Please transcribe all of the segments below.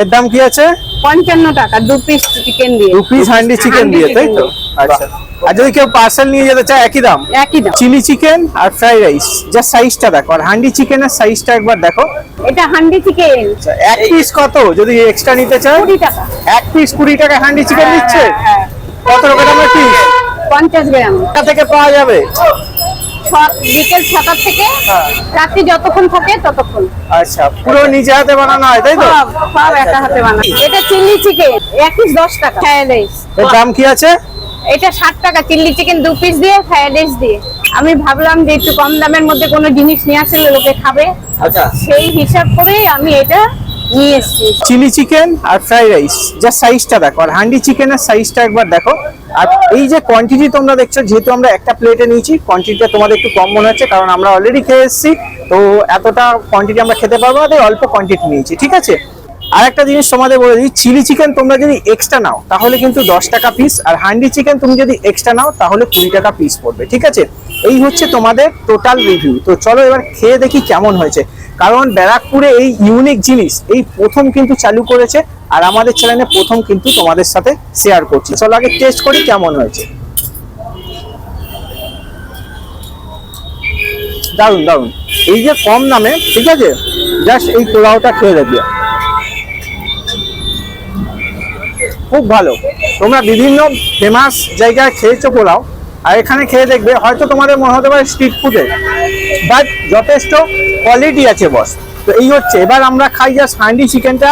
এর দাম কি আছে? পঞ্চান্ন টাকা দু পিস চিকেন দিয়ে। দু পিস হান্ডি চিকেন দিয়ে তাই তো? আচ্ছা। আর যদি কেউ পার্সেল নিয়ে যেতে চায় একই দাম? একই দাম। চিলি চিকেন আর ফ্রাইড রাইস যা সাইজটা দেখো। আর হান্ডি চিকেনের সাইজটা একবার দেখো। এটা হান্ডি চিকেন আচ্ছা, এক পিস কত? যদি এক্সট্রা নিতে চায়? কুড়ি টাকা। এক পিস কুড়ি টাকা হান্ডি চিকেন দিচ্ছে কত টাকা দামের পিস পঞ্চাশ গ্রাম। থেকে পাওয়া যাবে? বিকেল ছটা থেকে হ্যাঁ। রাত্রি যতক্ষণ থাকে ততক্ষণ। আচ্ছা পুরো নিজে হাতে বানানো হয় তাই তো? সব একা হাতে বানানো এটা চিল্লি চিকেন এক পিস দশ টাকা। Fried rice. দাম কি আছে? এটা ষাট টাকা চিল্লি চিকেন দু পিস দিয়ে ফ্রাইড রাইস দিয়ে। আমি ভাবলাম যে একটু কম দামের মধ্যে কোনো জিনিস নিয়ে আসলে লোকে খাবে। আচ্ছা। সেই হিসাব করেই আমি এটা নিয়ে এসেছি। চিলি চিকেন আর ফ্রাইড রাইস যা সাইজটা দেখো আর হান্ডি চিকেনের সাইজটা একবার দেখো। আর এই যে কোয়ান্টিটি তোমরা দেখছ, যেহেতু আমরা একটা প্লেটে নিয়েছি কোয়ান্টিটিটা তোমাদের একটু কম মনে হচ্ছে, কারণ আমরা অলরেডি খেয়ে এসেছি, তো এতটা কোয়ান্টিটি আমরা খেতে পারব তাই অল্প কোয়ান্টিটি নিয়েছি, ঠিক আছে? আর একটা জিনিস তোমাদের বলে দিই চিলি চিকেন তোমরা যদি এক্সট্রা নাও, তাহলে কিন্তু দশ টাকা পিস আর হান্ডি চিকেন তুমি যদি এক্সট্রা নাও, তাহলে কুড়ি টাকা পিস পড়বে, ঠিক আছে? এই হচ্ছে তোমাদের টোটাল রিভিউ তো চলো এবার খেয়ে দেখি কেমন হয়েছে, কারণ ব্যারাকপুরে এই ইউনিক জিনিস, এই প্রথম কিন্তু চালু করেছে আর আমাদের চ্যানেলে প্রথম কিন্তু তোমাদের সাথে শেয়ার করছি। চলো আগে টেস্ট করি কেমন হয়েছে। দারুণ দারুণ এই যে কম দামে, ঠিক আছে? জাস্ট এই পোলাওটা খেয়ে দেখবে। খুব ভালো। তোমরা বিভিন্ন ফেমাস জায়গায় খেয়েছো পোলাও, আর এখানে খেয়ে দেখবে, হয়তো তোমাদের মনে হতে পারে স্ট্রিট ফুডে বাট যথেষ্ট কোয়ালিটি আছে বস তো এই হচ্ছে, এবার আমরা খাই জাস্ট হান্ডি চিকেনটা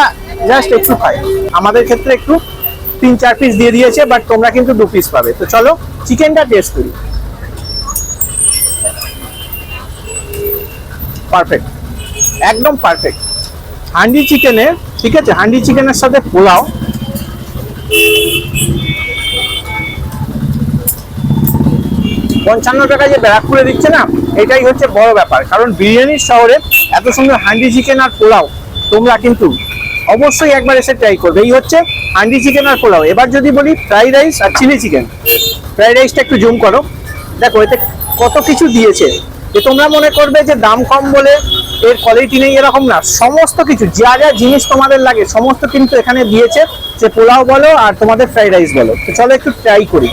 জাস্ট একটু খাই। আমাদের ক্ষেত্রে একটু তিন চার পিস দিয়ে দিয়েছে বাট তোমরা কিন্তু দু পিস পাবে। তো চলো চিকেনটা টেস্ট করি। পারফেক্ট একদম পারফেক্ট হান্ডি চিকেনের ঠিক আছে? হান্ডি চিকেনের সাথে পোলাও। পঞ্চান্ন টাকা যে ব্যারাকপুরে দিচ্ছে না, এটাই হচ্ছে বড় ব্যাপার। কারণ বিরিয়ানির শহরে এত সুন্দর হান্ডি চিকেন আর পোলাও, তোমরা কিন্তু অবশ্যই একবার এসে ট্রাই করবে। এই হচ্ছে হান্ডি চিকেন আর পোলাও। এবার যদি বলি ফ্রাইড রাইস আর চিলি চিকেন ফ্রাইড রাইসটা একটু জুম করো। দেখো, এতে কত কিছু দিয়েছে। যে তোমরা মনে করবে যে দাম কম বলে এর কোয়ালিটি নেই, এরকম না। সমস্ত কিছু, যা যা জিনিস তোমাদের লাগে, সমস্ত কিন্তু এখানে দিয়েছে। যে পোলাও বলো আর তোমাদের ফ্রাইড রাইস বলো। তো চলো একটু ট্রাই করি।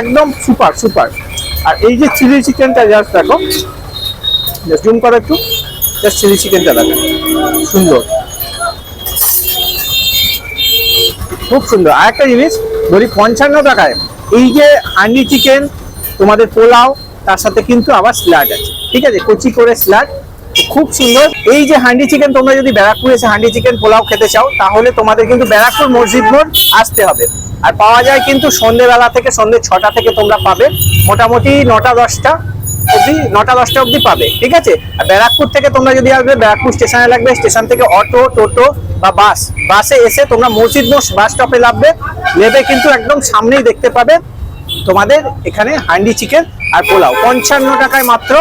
একদম সুপার সুপার। আর এই যে চিলি চিকেনটা জাস্ট দেখো জুম করো একটু জাস্ট চিলি চিকেনটা দেখো। সুন্দর। খুব সুন্দর। আর একটা জিনিস, বলি পঞ্চান্ন টাকায়, এই যে হান্ডি চিকেন, তোমাদের পোলাও, তার সাথে কিন্তু আবার স্ল্যাড আছে। ঠিক আছে? কচি করে স্ল্যাড খুব সুন্দর। এই যে হান্ডি চিকেন, তোমরা যদি ব্যারাকপুর এসে হান্ডি চিকেন, পোলাও খেতে চাও, তাহলে তোমাদের কিন্তু ব্যারাকপুর মসজিদ মোড় আসতে হবে। আর পাওয়া যায় কিন্তু সন্ধ্যেবেলা থেকে সন্ধ্যে ছটা থেকে তোমরা পাবে। মোটামুটি নটা, দশটা অবধি, নটা, দশটা অবধি পাবে, ঠিক আছে? আর ব্যারাকপুর থেকে তোমরা যদি আসবে, ব্যারাকপুর স্টেশনে লাগবে, স্টেশন থেকে অটো, টোটো বা বাস। বাসে এসে তোমরা মসজিদ মোড় বাস স্টপে নামবে, নেবে কিন্তু একদম সামনেই দেখতে পাবে তোমাদের এখানে হান্ডি চিকেন আর পোলাও। পঞ্চান্ন টাকায় মাত্র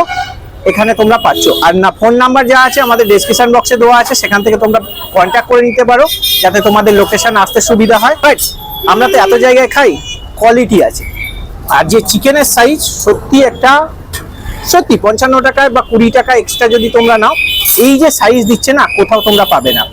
এখানে তোমরা পাচ্ছ। আর না, ফোন নাম্বার যা আছে আমাদের ডেসক্রিপশন বক্সে দেওয়া আছে, সেখান থেকে তোমরা কন্ট্যাক্ট করে নিতে পারো, যাতে তোমাদের লোকেশন আসতে সুবিধা হয়। বাট আমরা তো এত জায়গায় খাই কোয়ালিটি আছে। আর যে চিকেনের সাইজ সত্যি একটা, সত্যি পঞ্চান্ন টাকায় বা কুড়ি টাকা এক্সট্রা যদি তোমরা নাও, এই যে সাইজ দিচ্ছে না, কোথাও তোমরা পাবে না।